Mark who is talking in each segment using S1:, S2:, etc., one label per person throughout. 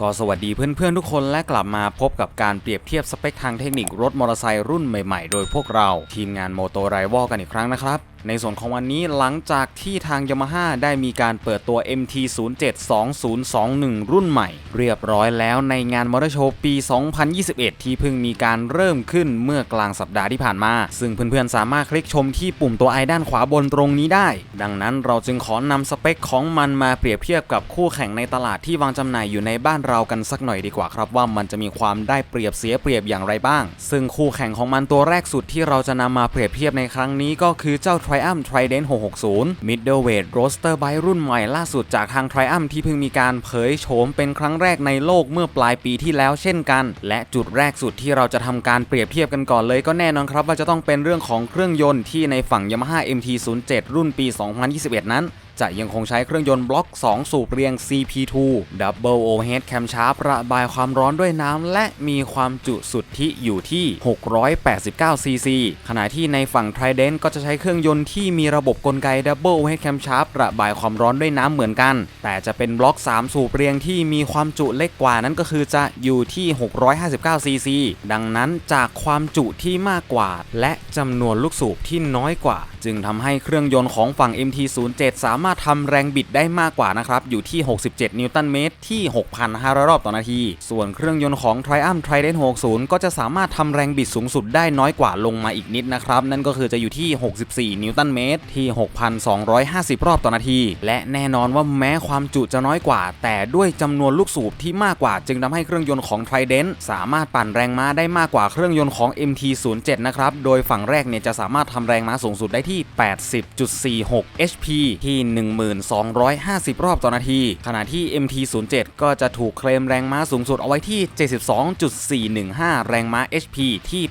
S1: ก็สวัสดีเพื่อนๆทุกคนและกลับมาพบกับการเปรียบเทียบสเปคทางเทคนิครถมอเตอร์ไซค์รุ่นใหม่ๆ โดยพวกเรา ทีมงานโมโตไรวอลกันอีกครั้งนะครับ ในส่วนของวันนี้หลังจากที่ทางยามาฮ่าได้มีการเปิดตัว MT072021 รุ่นใหม่ เรียบร้อยแล้วในงานมอเตอร์โชว์ปี 2021 ที่เพิ่งมีการเริ่มขึ้นเมื่อกลางสัปดาห์ที่ผ่านมา ซึ่งเพื่อนๆสามารถคลิกชมที่ปุ่มตัวไอด้านขวาบนตรงนี้ได้ ดังนั้นเราจึงขอนำสเปคของมันมาเปรียบเทียบกับคู่แข่งในตลาดที่วางจำหน่ายอยู่ในบ้านเรากันสักหน่อยดีกว่าครับว่ามันจะมีความได้เปรียบเสียเปรียบอย่างไรบ้าง ซึ่งคู่แข่งของมันตัวแรกสุดที่เราจะนำมาเปรียบเทียบในครั้งนี้ก็คือเจ้า Triumph Trident 660 Middleweight Roster Bike รุ่นใหม่ล่าสุดจากทาง Triumph ที่เพิ่งมีการเผยโฉมเป็นครั้งแรกในโลกเมื่อปลายปีที่แล้วเช่นกัน และจุดแรกสุดที่เราจะทำการเปรียบเทียบกันก่อนเลยก็แน่นอนครับว่าจะต้องเป็นเรื่องของเครื่องยนต์ที่ในฝั่ง Yamaha MT-07 รุ่นปี 2021 นั้น จะยังคงใช้เครื่องยนต์บล็อก 2 สูบเรียง CP2 Double Overhead Camshaft ระบายความร้อนด้วยน้ำ และมีความจุสุทธิอยู่ที่ 689 cc ขณะที่ในฝั่ง Trident ก็จะใช้เครื่องยนต์ที่มีระบบกลไก Double Overhead Camshaft ระบายความร้อนด้วยน้ำเหมือนกัน แต่จะเป็นบล็อก 3 สูบเรียงที่มีความจุเล็กกว่านั้นก็คือจะอยู่ที่ 659 cc ดังนั้นจากความจุที่มากกว่า และจำนวนลูกสูบที่น้อยกว่าจึงทำให้เครื่องยนต์ของฝั่ง MT07 สามารถทำแรงบิดได้มากกว่านะครับ อยู่ที่ 67 นิวตันเมตรที่ 6,500 รอบต่อนาที ส่วนเครื่องยนต์ของ Triumph Trident 60 ก็จะสามารถทำแรงบิดสูงสุดได้น้อยกว่าลงมาอีกนิดนะครับ นั่นก็คือจะอยู่ที่ 64 นิวตันเมตรที่ 6,250 รอบต่อนาที และแน่นอนว่าแม้ความจุจะน้อยกว่า แต่ด้วยจำนวนลูกสูบที่มากกว่า จึงทำให้เครื่องยนต์ของ Trident สามารถปั่นแรงม้าได้มากกว่าเครื่องยนต์ของ MT07 นะครับ โดยฝั่งแรกเนี่ยจะสามารถทำแรงม้าสูงสุดได้ที่ที่ 80.46 HP ที่ 1250 รอบต่อนาที ขณะที่ MT07 ก็จะถูกเคลมแรงม้าสูงสุดเอาไว้ที่ 72.415 แรงม้า HP ที่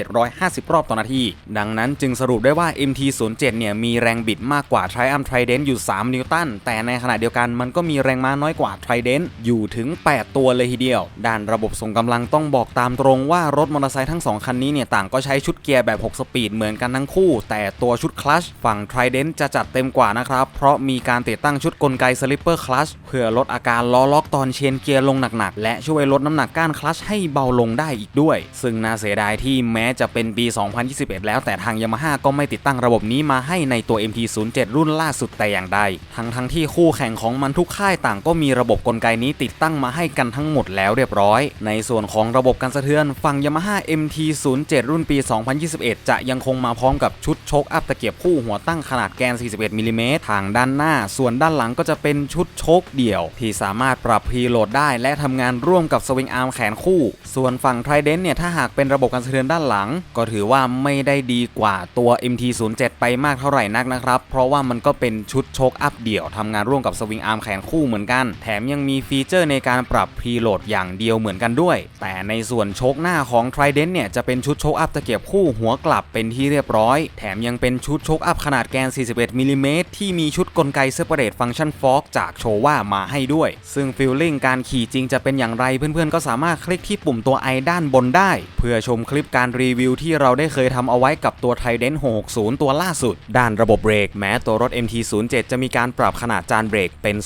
S1: 8,750 รอบต่อนาที ดังนั้นจึงสรุปได้ว่า MT07 เนี่ยมีแรงบิดมากกว่า Triumph Trident อยู่ 3 นิวตัน แต่ในขณะเดียวกันมันก็มีแรงม้าน้อยกว่า Trident อยู่ถึง 8 ตัวเลยทีเดียว ด้านระบบส่งกำลังต้องบอกตามตรงว่ารถมอเตอร์ไซค์ทั้ง 2 คันนี้เนี่ยต่างก็ใช้ชุดเกียร์แบบ 6 สปีดเหมือนกันทั้งคู่ แต่ตัวัวชุดคลัชฝั่ง Trident จะจัดเต็มกว่านะครับ เพราะมีการติดตั้งชุดกลไกสลิปเปอร์คลัชเพื่อลดอาการล้อล็อกตอนเชนเกียร์ลงหนักๆ และช่วยลดน้ำหนักก้านคลัชให้เบาลงได้อีกด้วย ซึ่งน่าเสียดายที่แม้จะเป็นปี 2021 แล้วแต่ทาง Yamaha ก็ไม่ติดตั้งระบบนี้มาให้ในตัว MT07 รุ่นล่าสุดแต่อย่างใด ทั้งทั้งที่คู่แข่งของมันทุกค่ายต่างก็มีระบบกลไกนี้ติดตั้งมาให้กันทั้งหมดแล้วเรียบร้อย ในส่วนของระบบการสะเทือนฝั่ง Yamaha MT07 รุ่นปี 2021 จะยังคงมาพร้อมกับชุดชคอัพตะเกียบคู่หัวตั้งขนาดแกน 41มิลลิเมตรทางด้านหน้า ส่วนด้านหลังก็จะเป็นชุดโชคเดี่ยว ที่สามารถปรับพีโหลดได้ และทำงานร่วมกับสวิงอาร์มแขนคู่ ส่วนฝั่ง Trident เนี่ยถ้าหากเป็นระบบการสะเทือนด้านหลัง ก็ถือว่าไม่ได้ดีกว่าตัว MT07 ไปมากเท่าไหร่นักนะครับ เพราะว่ามันก็เป็นชุดโชคอัพเดี่ยวทำงานร่วมกับสวิงอาร์มแขนคู่เหมือนกัน แถมยังมีฟีเจอร์ในการปรับพีโหลดอย่างเดียวเหมือนกันด้วย แต่ในส่วนโชคหน้าของ Trident เนี่ยจะเป็นชุดโชคอัพตะเกียบคู่หัวกลับเป็นที่เรียบร้อย แถมยังเป็น็นชุดโชคอัพขนาดแกน 41มิลลิเมตรที่มีชุดกลไก Separate Function Fork จากโชว่ามาให้ด้วย ซึ่งฟีลลิ่งการขี่จริงจะเป็นอย่างไรเพื่อนๆ ก็สามารถคลิกที่ปุ่มตัว i ด้านบนได้ เพื่อชมคลิปการรีวิวที่เราได้เคยทำเอาไว้กับตัว Trident 660 ตัวล่าสุด ด้านระบบเบรกแม้ตัวรถ MT07 จะมีการปรับขนาดจานเบรกเป็น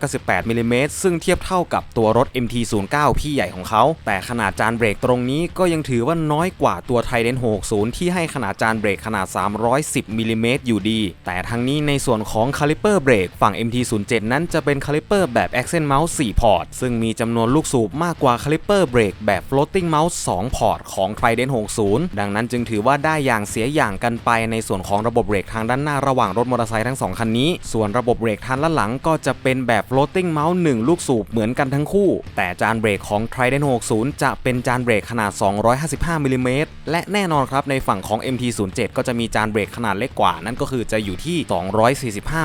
S1: 298มิลลิเมตรซึ่งเทียบเท่ากับตัวรถ MT09 พี่ใหญ่ของเขา แต่ขนาดจานเบรกตรงนี้ก็ยังถือว่าน้อยกว่าตัว Trident 660 ที่ให้ขนาดจานเบรกขนาด 3 10มิลลิเมตรอยู่ดี แต่ทั้งนี้ในส่วนของคาลิเปอร์เบรกฝั่ง MT07 นั้นจะเป็นคาลิเปอร์แบบ Accent Mouse 4พอร์ต ซึ่งมีจำนวนลูกสูบมากกว่าคาลิเปอร์เบรกแบบ Floating Mouse 2พอร์ต ของ Trident 60 ดังนั้นจึงถือว่าได้อย่างเสียอย่างกันไปในส่วนของระบบเบรกทางด้านหน้าระหว่างรถมอเตอร์ไซค์ทั้ง 2 คันนี้ ส่วนระบบเบรกทางด้านหลังก็จะเป็นแบบ Floating Mouse 1ลูกสูบเหมือนกันทั้งคู่ แต่จานเบรกของ Trident 60 จะเป็นจานเบรกขนาด 255มิลลิเมตรและแน่นอนครับในฝั่งของ MT07 ก็จะมีจานเบรกขนาดเล็กกว่า นั่นก็คือจะอยู่ที่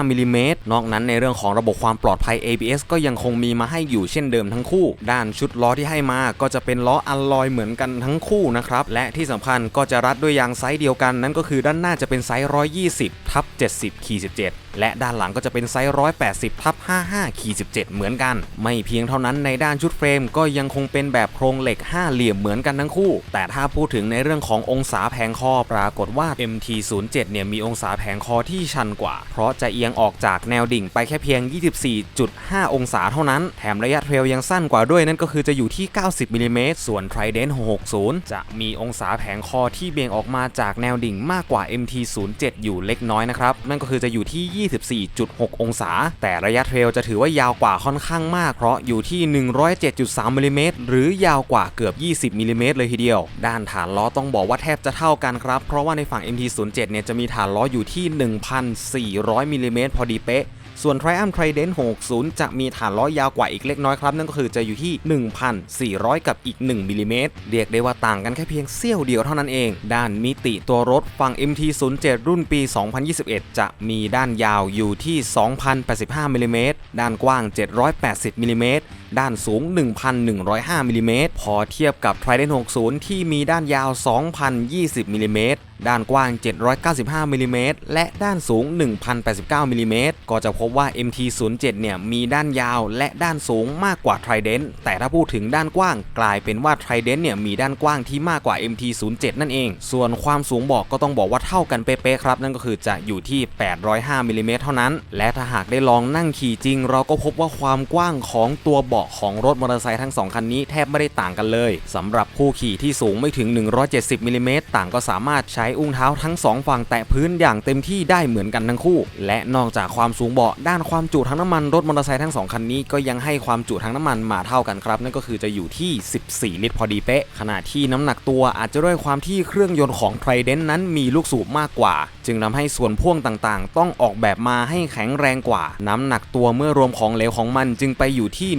S1: 245มิลลิเมตรนอกนั้นในเรื่องของระบบความปลอดภัย ABS ก็ยังคงมีมาให้อยู่เช่นเดิมทั้งคู่ ด้านชุดล้อที่ให้มาก็จะเป็นล้ออัลลอยเหมือนกันทั้งคู่นะครับและที่สำคัญก็จะรัดด้วยยางไซส์เดียวกัน นั่นก็คือด้านหน้าจะเป็นไซส์ 120 ทับ 70 ขีด 17และด้านหลังก็จะเป็นไซส์ 180 ทับ 55 ขีด 17 เหมือนกัน ไม่เพียงเท่านั้นในด้านชุดเฟรมก็ยังคงเป็นแบบโครงเหล็ก 5 เหลี่ยมเหมือนกันทั้งคู่ แต่ถ้าพูดถึงในเรื่องขององศาแผงคอปรากฏว่า MT07 เนี่ยมีองศาแผงคอที่ชันกว่า เพราะจะเอียงออกจากแนวดิ่งไปแค่เพียง 24.5 องศาเท่านั้น แถมระยะเทรลยังสั้นกว่าด้วยนั่นก็คือจะอยู่ที่ 90มิลลิเมตรส่วน Trident 660 จะมีองศาแผงคอที่เบี่ยงออกมาจากแนวดิ่งมากกว่า MT07 อยู่เล็กน้อยนะครับ นั่นก็คือจะอยู่ที่ 24.6 องศา แต่ระยะเทรลจะถือว่ายาวกว่าค่อนข้างมาก เพราะอยู่ที่ 107.3มิลลิเมตรหรือยาวกว่าเกือบ 20มิลลิเมตรเลยทีเดียว ด้านฐานล้อต้องบอกว่าแทบจะเท่ากันครับ เพราะว่าในฝั่ง MT07 เนี่ยจะมีฐานล้ออยู่ที่ 1,400มิลลิเมตรพอดีเป๊ะ ส่วน Triumph Trident 60 จะมีฐานล้อยาวกว่าอีกเล็กน้อยครับ นั่นก็คือจะอยู่ที่ 1,400 กับอีก 1มิลลิเมตรเรียกได้ว่าต่างกันแค่เพียงเสี้ยวเดียวเท่านั้นเอง ด้านมิติตัวรถฝั่ง MT07 รุ่นปี 2021 จะมีด้านยาวอยู่ที่ 2,085มิลลิเมตรด้านกว้าง 780มิลลิเมตรด้านสูง 1,105มิลลิเมตรพอเทียบกับ Trident 60 ที่มีด้านยาว 2,020มิลลิเมตรด้านกว้าง 795มิลลิเมตรและด้านสูง 1,089มิลลิเมตรก็จะพบว่า MT07 เนี่ยมีด้านยาวและด้านสูงมากกว่า Trident แต่ถ้าพูดถึงด้านกว้างกลายเป็นว่า Trident เนี่ยมีด้านกว้างที่มากกว่า MT07 นั่นเอง ส่วนความสูงบอกก็ต้องบอกว่าเท่ากันเป๊ะๆครับ นั่นก็คือจะอยู่ที่ 805มิลลิเมตรเท่านั้น และถ้าหากได้ลองนั่งขี่จริง เราก็พบว่าความกว้างของตัวเบาะของรถมอเตอร์ไซค์ทั้งสองคันนี้แทบไม่ได้ต่างกันเลยสำหรับผู้ขี่ที่สูงไม่ถึง 170มิลลิเมตรต่างก็สามารถใช้อุ้งเท้าทั้งสองฝั่งแตะพื้นอย่างเต็มที่ได้เหมือนกันทั้งคู่ และนอกจากความสูงเบาะด้านความจุทั้งน้ำมันรถมอเตอร์ไซค์ทั้งสองคันนี้ก็ยังให้ความจุทั้งน้ำมันมาเท่ากันครับ นั่นก็คือจะอยู่ที่ 14 ลิตรพอดีเป๊ะ ขณะที่น้ำหนักตัวอาจจะด้วยความที่เครื่องยนต์ของ Trident นั้นมีลูกสูบมากกว่า จึงทำให้ส่วนพ่วงต่างๆ ต้องออกแบบมาให้แข็งแรงกว่า น้ำหนักตัวเมื่อรวมของเหลวของมันจึงไปอยู่ที่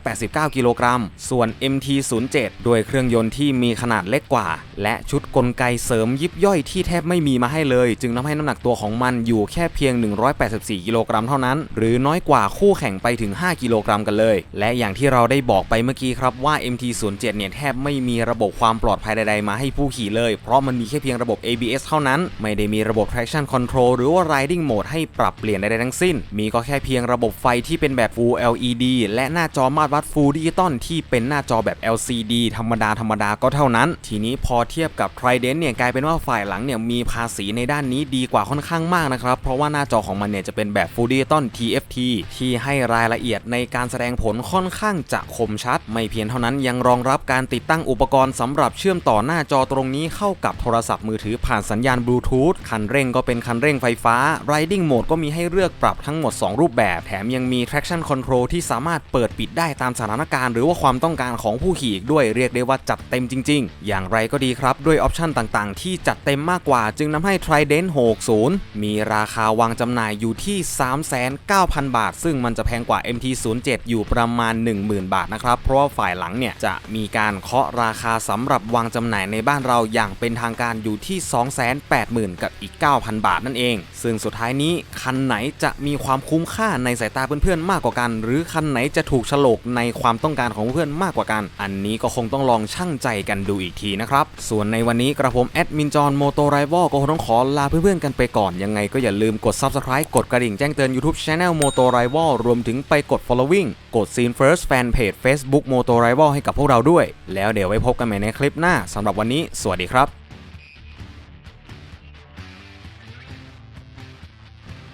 S1: 189 กิโลกรัม ส่วน MT07 ด้วยเครื่องยนต์ที่มีขนาดเล็กกว่า และชุดกลไกเสริมยิบย่อยที่แทบไม่มีมาให้เลย จึงทำให้น้ำหนักตัวของมันอยู่แค่เพียง 184 กิโลกรัมเท่านั้น หรือน้อยกว่าคู่แข่งไปถึง 5 กิโลกรัมกันเลย และอย่างที่เราได้บอกไปเมื่อกี้ครับว่า MT07 เนี่ยแทบไม่มีระบบความปลอดภัยใดๆมาให้ผู้ขี่เลย เพราะมันมีแค่เพียงระบบ ABS เท่านั้น ไม่ได้มีระบบ traction control หรือว่า riding mode ให้ปรับเปลี่ยนใดๆทั้งสิ้น มีก็แค่เพียงระบบไฟที่เป็นแบบ Full LED และหน้าจอมาตรวัด Full Digital ที่เป็นหน้าจอแบบ LCD ธรรมดาธรรมดาก็เท่านั้น ทีนี้พอเทียบกับ Trident เนี่ยกลายเป็นว่าฝ่ายหลังเนี่ยมีภาษีในด้านนี้ดีกว่าค่อนข้างมากนะครับ เพราะว่าหน้าจอของมันเนี่ยจะเป็นแบบ Full Digital TFT ที่ให้รายละเอียดในการแสดงผลค่อนข้างจะคมชัด ไม่เพียงเท่านั้นยังรองรับการติดตั้งอุปกรณ์สำหรับเชื่อมต่อหน้าจอตรงนี้เข้ากับโทรศัพท์มือถือผ่านสัญญาณบลูทูธคันเร่งก็เป็นคันเร่งไฟฟ้า Riding Mode ก็มีให้เลือกปรับทั้งหมด 2 รูปแบบ แถมยังมี traction control ที่สามารถเปิดปิดได้ตามสถานการณ์หรือว่าความต้องการของผู้ขี่อีกด้วยเรียกได้ว่าจัดเต็มจริง ๆ อย่างไรก็ดีครับ ด้วยออปชันต่างๆ ที่จัดเต็มมากกว่า จึงนำให้ Trident 60 มีราคาวางจำหน่ายอยู่ที่ 3 3,900 บาท ซึ่งมันจะแพงกว่า MT07 อยู่ประมาณ 10,000 บาทนะครับ เพราะว่าฝ่ายหลังเนี่ยจะมีการเคาะราคาสำหรับวางจำหน่ายในบ้านเราอย่างเป็นทางการอยู่ที่ 280,000 กับอีก 9,000 บาทนั่นเอง ซึ่งสุดท้ายนี้คันไหนจะมีความคุ้มค่าในสายตาเพื่อนๆมากกว่ากัน หรือคันไหนจะถูกฉลกในความต้องการของเพื่อนมากกว่ากัน อันนี้ก็คงต้องลองชั่งใจกันดูอีกทีนะครับ ส่วนในวันนี้กระผมแอดมินจอนโมโตไรวอลก็คงต้องขอลาเพื่อนๆกันไปก่อนยังไงก็อย่าลืมกด Subscribe กดกระดิ่งแจ้งเตือน YouTube Channel Moto Rival รวมถึงไปกด Following กด Scene First Fan Page Facebook Moto Rival ให้กับพวกเราด้วย แล้วเดี๋ยวไว้พบกันใหม่ในคลิปหน้าสำหรับวันนี้ สวัสดีครับ